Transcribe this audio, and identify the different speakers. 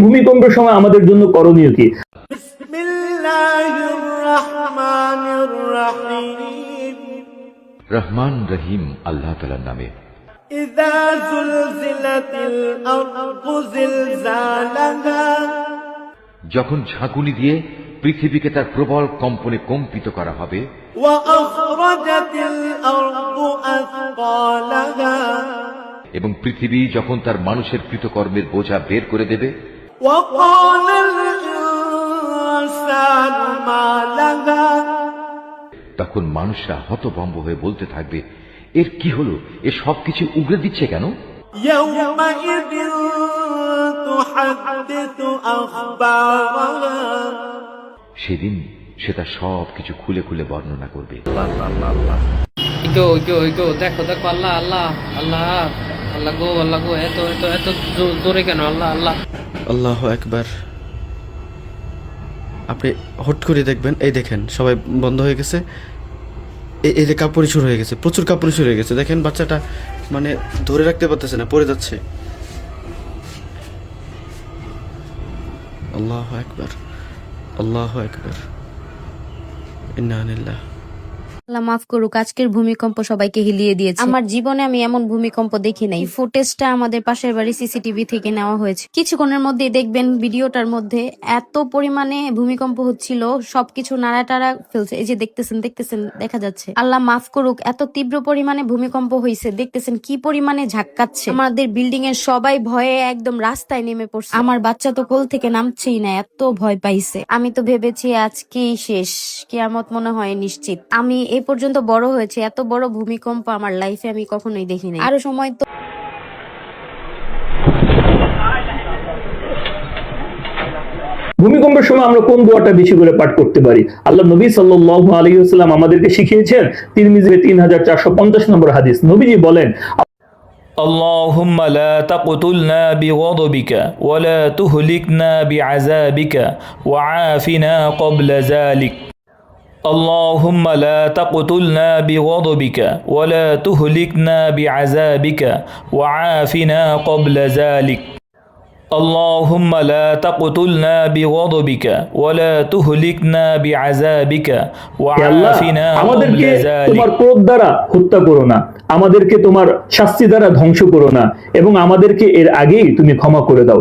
Speaker 1: ভূমিকম্পের সময় আমাদের জন্য করণীয় কি?
Speaker 2: রহমান রহিম আল্লাহ তালার নামে। যখন ঝাঁকুনি দিয়ে পৃথিবীকে তার প্রবল কম্পনে কম্পিত করা হবে এবং পৃথিবী যখন তার মানুষের কৃতকর্মের বোঝা বের করে দেবে
Speaker 3: وقال الإنسان ما لها
Speaker 2: তখন মানুষরা হতভম্ব হয়ে বলতে থাকবে এর কি হলো এ সব কিছু উগড়ে দিচ্ছে কেন
Speaker 3: يومئذ تحدث أخبارها
Speaker 2: সেদিন সে তার সব কিছু খুলে খুলে বর্ণনা করবে
Speaker 4: ইগো ইগো ইগো দেখো দেখো আল্লাহ আল্লাহ আল্লাহ আল্লাহ গো আল্লাহ গো এত এত এত জো- জোরে কেন আল্লাহ আল্লাহ
Speaker 5: আল্লাহ একবার আপনি হট করে দেখবেন, এই দেখেন, সবাই বন্ধ হয়ে গেছে। এই- যে কাপড় শুরু হয়ে গেছে, প্রচুর কাপড় শুরু হয়ে গেছে। দেখেন, বাচ্চাটা মানে ধরে রাখতে পারতেছে না, পড়ে যাচ্ছে। আল্লাহ একবার আল্লাহ একবার ইন্না
Speaker 6: আল্লাহ মাফ করুক আজকের ভূমিকম্প সবাইকে হিলিয়ে দিয়েছে। আমার জীবনে আমি এমন ভূমিকম্প দেখি নাই। ফুটেজটা আমাদের পাশের বাড়ি সিসিটিভি থেকে নেওয়া হয়েছে। কিছুক্ষণের মধ্যে দেখবেন ভিডিওটার মধ্যে এত পরিমাণে ভূমিকম্প হচ্ছিল সবকিছু নাড়া টাড়া ফেলছে। এই যে দেখতেছেন দেখতেছেন দেখা যাচ্ছে। আল্লাহ মাফ করুক এত তীব্র পরিমাণে ভূমিকম্প হয়েছে দেখতেছেন কি পরিমাণে ঝাক্কাচ্ছে। আমাদের বিল্ডিং এর সবাই ভয়ে একদম রাস্তায় নেমে পড়ছে। আমার বাচ্চা তো কোল থেকে নামছেই না এত ভয় পাইছে। আমি তো ভেবেছি আজকেই শেষ। কেয়ামত মনে হয় নিশ্চিত। আমি এই পর্যন্ত বড় হয়েছে এত বড় ভূমিকম্প আমার লাইফে আমি কখনোই দেখিনি আরো সময় তো
Speaker 1: ভূমিকম্পের সময় আমরা কোন দোয়াটা বেশি করে পাঠ করতে পারি আল্লাহ নবী সাল্লাল্লাহু আলাইহি ওয়াসাল্লাম আমাদেরকে শিখিয়েছেন তিরমিজিতে 3450 নম্বর হাদিস নবীজি বলেন
Speaker 7: اللهم لا تقتلنا بغضبك ولا تهلكنا بعذابك وعافنا قبل ذلك اللهم لا تقتلنا بغضبك ولا تهلكنا بعذابك وعافنا قبل ذلك اللهم لا تقتلنا بغضبك ولا تهلكنا بعذابك
Speaker 1: হে আল্লাহ
Speaker 7: وعافنا
Speaker 1: আমাদেরকে
Speaker 7: قبل ذلك
Speaker 1: তোমার ক্রোধ দ্বারা হত্যা করো না আমাদেরকে তোমার শাস্তি দ্বারা ধ্বংস করো না এবং আমাদেরকে এর আগেই তুমি ক্ষমা করে দাও